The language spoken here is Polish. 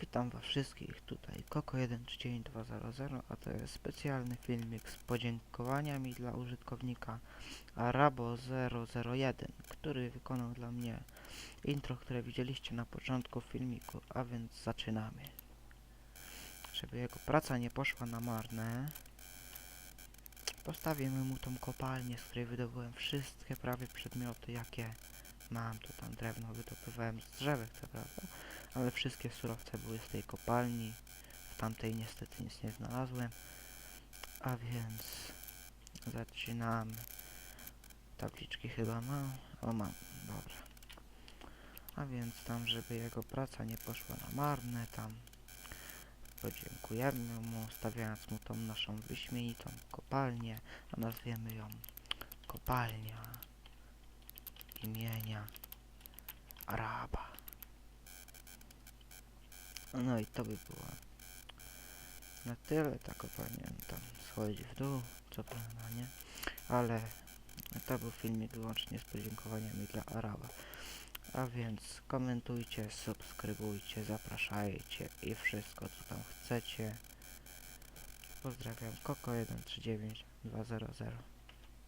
Witam was wszystkich, tutaj Koko13920, a to jest specjalny filmik z podziękowaniami dla użytkownika Arabo001, który wykonał dla mnie intro, które widzieliście na początku filmiku, a więc zaczynamy. Żeby jego praca nie poszła na marne, postawimy mu tą kopalnię, z której wydobyłem wszystkie prawie przedmioty, jakie mam. Tu tam drewno wydobywałem z drzewek, co prawda ale wszystkie surowce były z tej kopalni. W tamtej niestety nic nie znalazłem. A więc zaczynamy. Tabliczki chyba mam. O mam, dobra. A więc tam, żeby jego praca nie poszła na marne, tam podziękujemy mu, stawiając mu tą naszą wyśmienitą kopalnię, a nazwiemy ją kopalnia imienia Araba. No i to by było na tyle. Ta kopalnia tam schodzi w dół, co prawda, nie? Ale to był filmik wyłącznie z podziękowaniami dla Araba. A więc komentujcie, subskrybujcie, zapraszajcie i wszystko co tam chcecie. Pozdrawiam Koko139200.